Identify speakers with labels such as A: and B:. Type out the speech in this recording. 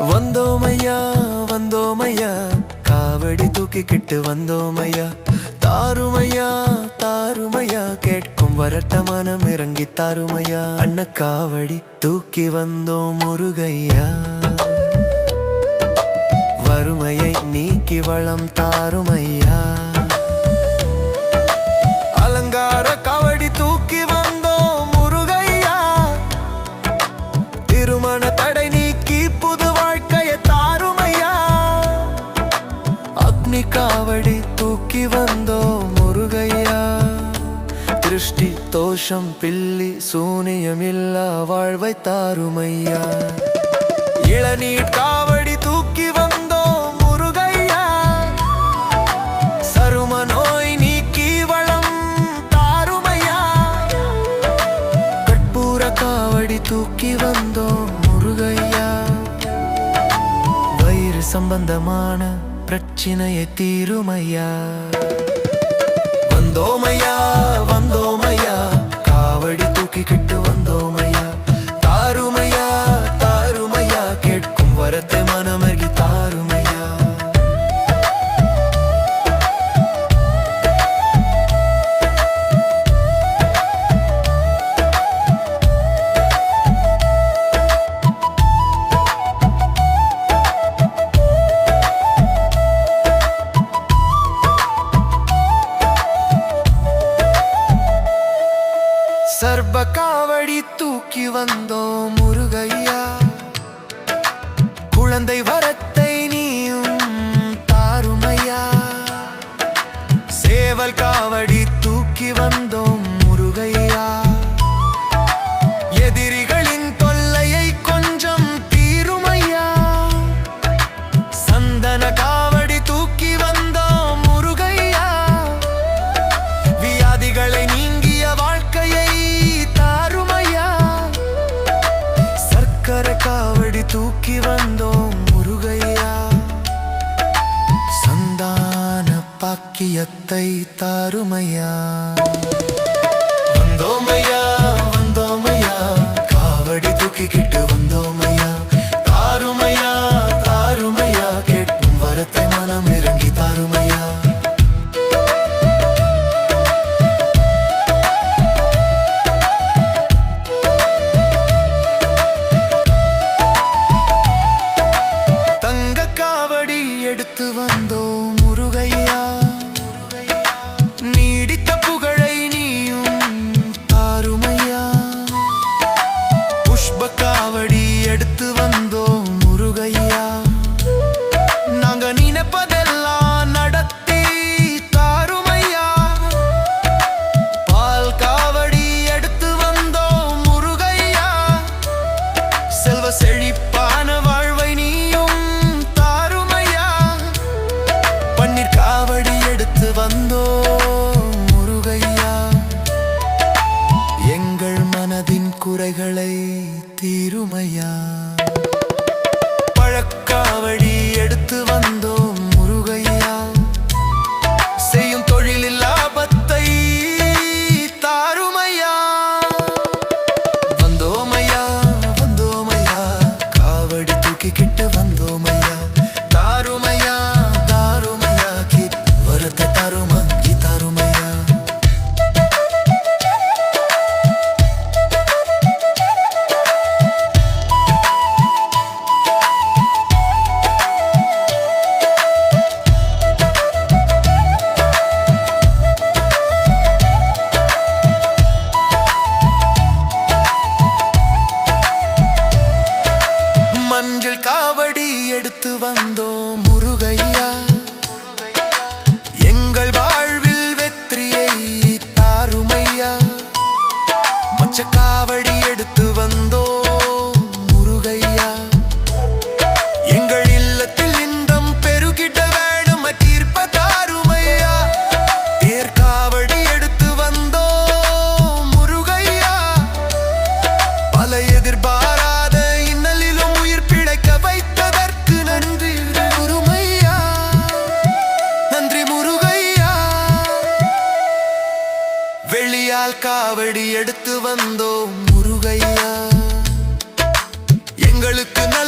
A: வந்தோமையா வந்தோமையா? காவடி தூக்கிக்கிட்டு வந்தோமையா? தாருமையா தாருமையா? கேட்கும் வரட்ட மனம் இறங்கி தாருமையா? அண்ண காவடி தூக்கி வந்தோம் முருகையா? வறுமையை நீக்கி வளம் தாருமையா? நோக்கி வந்தோம் முருகையா திருஷ்டி தோஷம் பில்லி சூனியமில்லா வாழ்வை தாருமையா இளநீர் காவடி தூக்கி வந்தோம் முருகையா சரும நோய் நீக்கி வளம் தாருமையா கட்பூர காவடி தூக்கி வந்தோம் முருகையா வயிறு சம்பந்தமான பிரச்சனையை தீருமையா? வந்தோமையா? வந்தோமையா வந்தோம் முருகையா? குழந்தை வரத்தை நீயும் தாருமையா? சேவல் காவடி தூக்கி வந்தோம். தூக்கி வந்தோம் முருகையா. சந்தான பாக்கியத்தை தாருமையா. குறைகளை தீருமையா? பழக்காவடி எடுத்து வந்த கையால் காவடி எடுத்து வந்தோம் முருகையா. எங்களுக்கு நல்ல